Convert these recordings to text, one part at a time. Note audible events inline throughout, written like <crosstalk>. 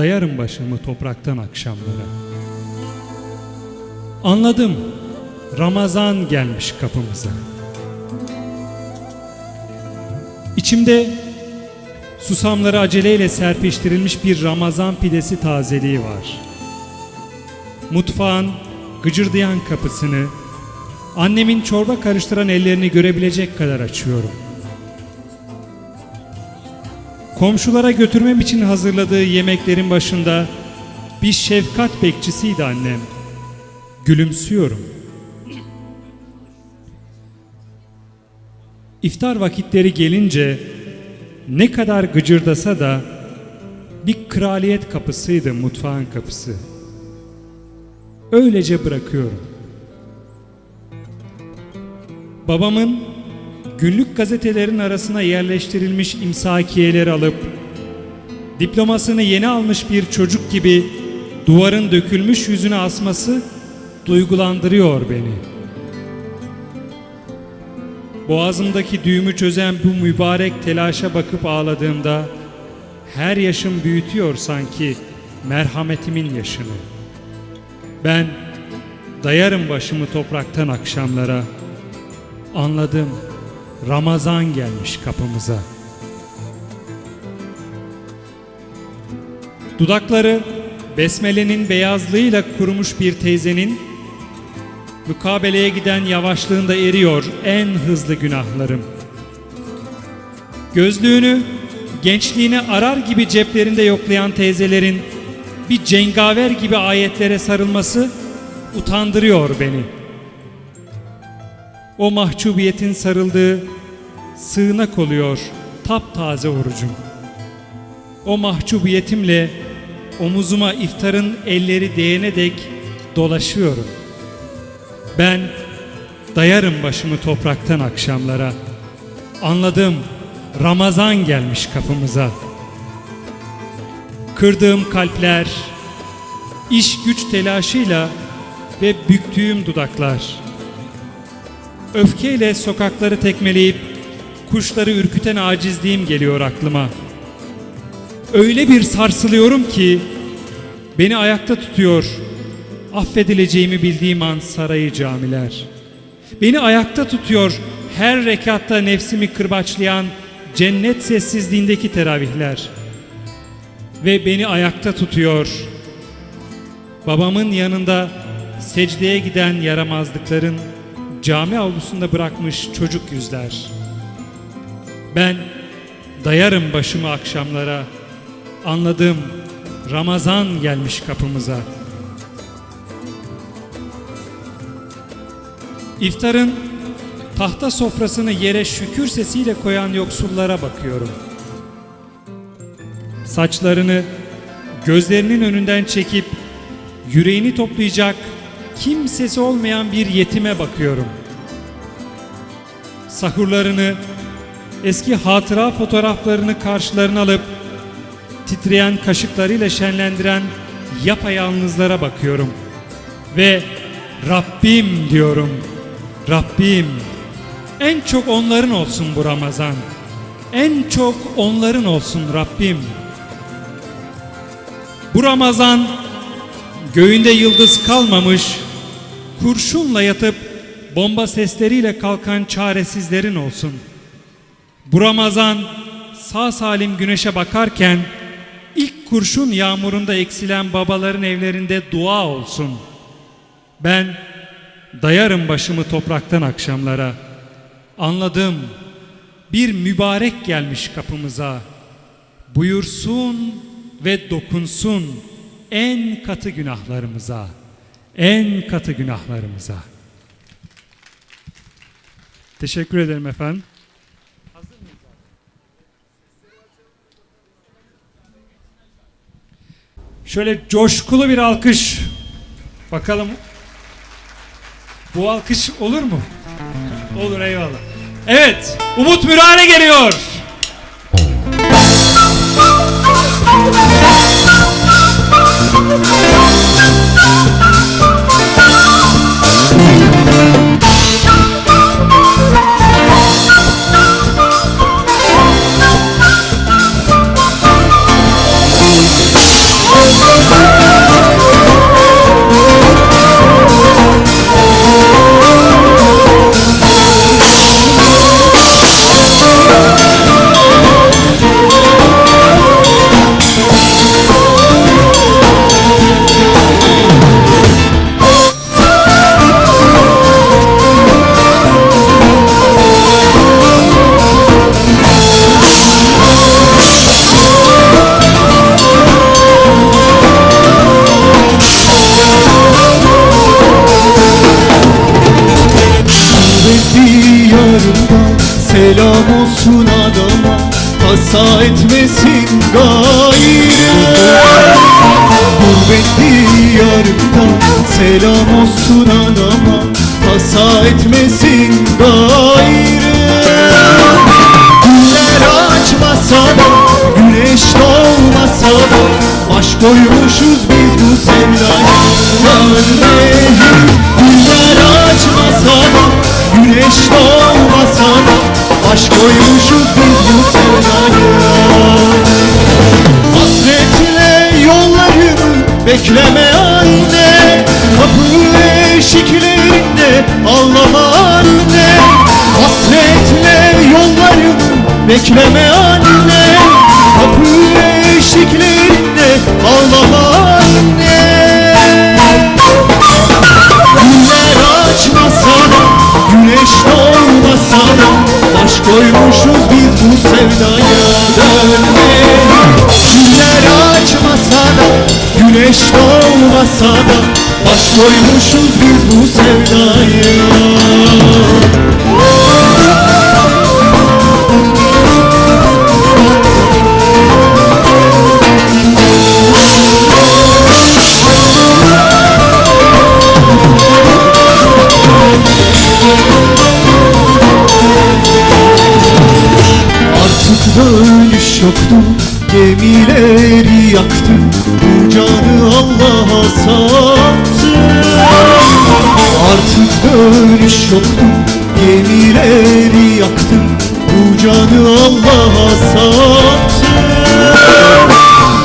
Dayarım başımı topraktan akşamlara. Anladım. Ramazan gelmiş kapımıza. İçimde susamları aceleyle serpiştirilmiş bir Ramazan pidesi tazeliği var. Mutfağın gıcırdayan kapısını, annemin çorba karıştıran ellerini görebilecek kadar açıyorum. Komşulara götürmem için hazırladığı yemeklerin başında bir şefkat bekçisiydi annem. Gülümsüyorum. İftar vakitleri gelince ne kadar gıcırdasa da bir kraliyet kapısıydı mutfağın kapısı. Öylece bırakıyorum. Babamın günlük gazetelerin arasına yerleştirilmiş imsakiyeleri alıp diplomasını yeni almış bir çocuk gibi duvarın dökülmüş yüzüne asması duygulandırıyor beni. Boğazımdaki düğümü çözen bu mübarek telaşa bakıp ağladığımda her yaşım büyütüyor sanki merhametimin yaşını. Ben dayarım başımı topraktan akşamlara. Anladım. Ramazan gelmiş kapımıza. Dudakları besmelenin beyazlığıyla kurumuş bir teyzenin mukabeleye giden yavaşlığında eriyor en hızlı günahlarım. Gözlüğünü gençliğini arar gibi ceplerinde yoklayan teyzelerin bir cengaver gibi ayetlere sarılması utandırıyor beni. O mahcubiyetin sarıldığı sığınak oluyor taptaze orucum. O mahcubiyetimle omuzuma iftarın elleri değene dek dolaşıyorum. Ben dayarım başımı topraktan akşamlara. Anladım Ramazan gelmiş kapımıza. Kırdığım kalpler, iş güç telaşıyla ve büktüğüm dudaklar. Öfkeyle sokakları tekmeleyip kuşları ürküten acizliğim geliyor aklıma. Öyle bir sarsılıyorum ki beni ayakta tutuyor. Affedileceğimi bildiğim an sarayı camiler. Beni ayakta tutuyor her rekatta nefsimi kırbaçlayan cennet sessizliğindeki teravihler. Ve beni ayakta tutuyor. Babamın yanında secdeye giden yaramazlıkların cami avlusunda bırakmış çocuk yüzler. Ben dayarım başımı akşamlara. Anladım Ramazan gelmiş kapımıza. İftarın tahta sofrasını yere şükür sesiyle koyan yoksullara bakıyorum. Saçlarını gözlerinin önünden çekip yüreğini toplayacak kimsesi olmayan bir yetime bakıyorum. Sahurlarını eski hatıra fotoğraflarını karşılarına alıp titreyen kaşıklarıyla şenlendiren yapayalnızlara bakıyorum. Ve Rabbim diyorum. Rabbim en çok onların olsun bu Ramazan. En çok onların olsun Rabbim. Bu Ramazan göğünde yıldız kalmamış, kurşunla yatıp bomba sesleriyle kalkan çaresizlerin olsun. Bu Ramazan sağ salim güneşe bakarken ilk kurşun yağmurunda eksilen babaların evlerinde dua olsun. Ben dayarım başımı topraktan akşamlara. Anladım bir mübarek gelmiş kapımıza. Buyursun ve dokunsun en katı günahlarımıza. En katı günahlarımıza. Teşekkür ederim efendim. Şöyle coşkulu bir alkış. Bakalım bu alkış olur mu? Olur eyvallah. Evet, Umut Mürare geliyor. <laughs> Hasa etmesin gayrı. Gurbet diyarında Selam olsun anama. Hasa etmesin gayrı. Güller açmasa da Güneş doğmasa da Baş koymuşuz biz bu sevdaya. Ölmeyiz Güller açmasa da Güneş doğmasa Baş koymuşuz biz bu sevdaya. Hasretle yollarımı bekleme anne Kapı eşiklerinde Allah'a anne Hasretle yollarımı bekleme anne Kapı eşiklerinde Allah'a anne Güller açmasa da Güneş doğmasa da Baş koymuşuz biz bu sevdaya Dönmeyiz Güller açmasa da Güneş doğmasa da Baş koymuşuz biz bu sevdaya yoktu Gemileri yaktı Bu canı Allah'a sattı. Artık dönüş yoktu Gemileri yaktı Bu canı Allah'a sattı.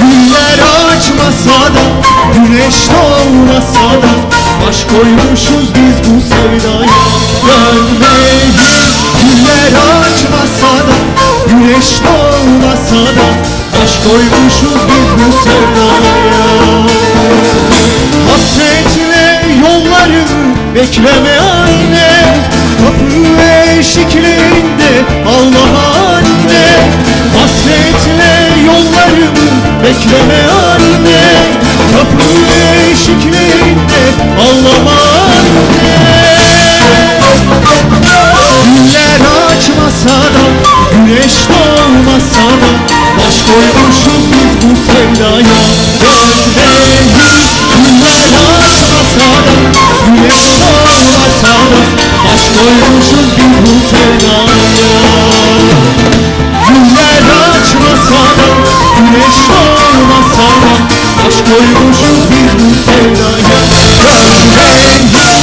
Güller açmasa da Güneş doğmasa da Baş koymuşuz biz bu sevdaya. Dönmeyiz Güller açmasa da Güneş doğmasa da Baş koymuşuz biz bu sevdaya. Hasretle yollarımı bekleme anne. Kapı eşiklerinde Allah'a anne. Hasretle yollarımı bekleme anne. Kapı eşiklerinde Allah'a anne. Güller açmasa da Güneş Baş koymuşuz biz bu sevdaya. Güller açmasa da Güneş doğmasa da Baş koymuşuz biz bu sevdaya. Dönmeyiz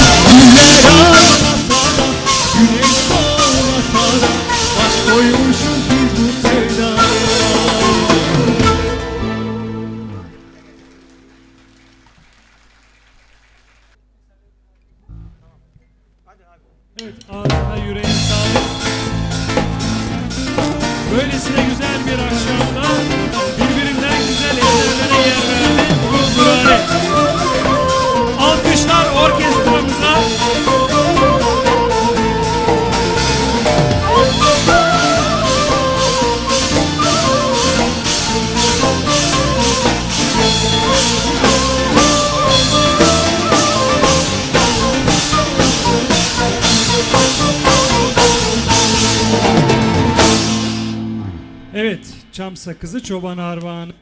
Evet ağzına yüreğine sağlık. Böylesine güzel bir akşamda çam sakızı çoban armağanı.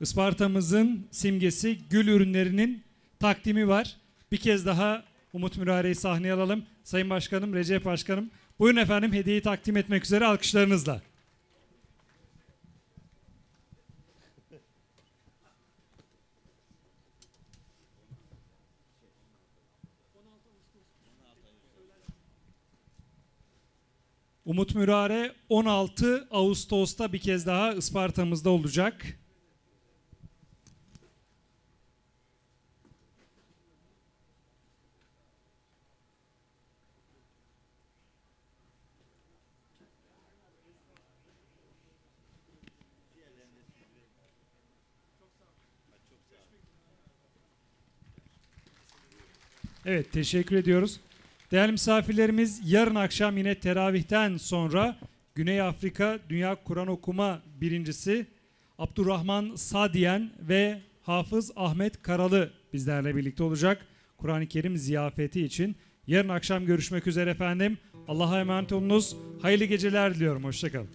Isparta'mızın simgesi gül ürünlerinin takdimi var. Bir kez daha Umut Mürare'yi sahneye alalım. Sayın Başkanım, Recep Başkanım. Buyurun efendim hediyeyi takdim etmek üzere alkışlarınızla. Umut Mürare 16 Ağustos'ta bir kez daha Isparta'mızda olacak. Evet teşekkür ediyoruz. Değerli misafirlerimiz yarın akşam yine teravihten sonra Güney Afrika Dünya Kur'an Okuma birincisi Abdurrahman Sadiyen ve Hafız Ahmet Karalı bizlerle birlikte olacak. Kur'an-ı Kerim ziyafeti için Yarın akşam görüşmek üzere efendim. Allah'a emanet olunuz. Hayırlı geceler diliyorum. Hoşçakalın.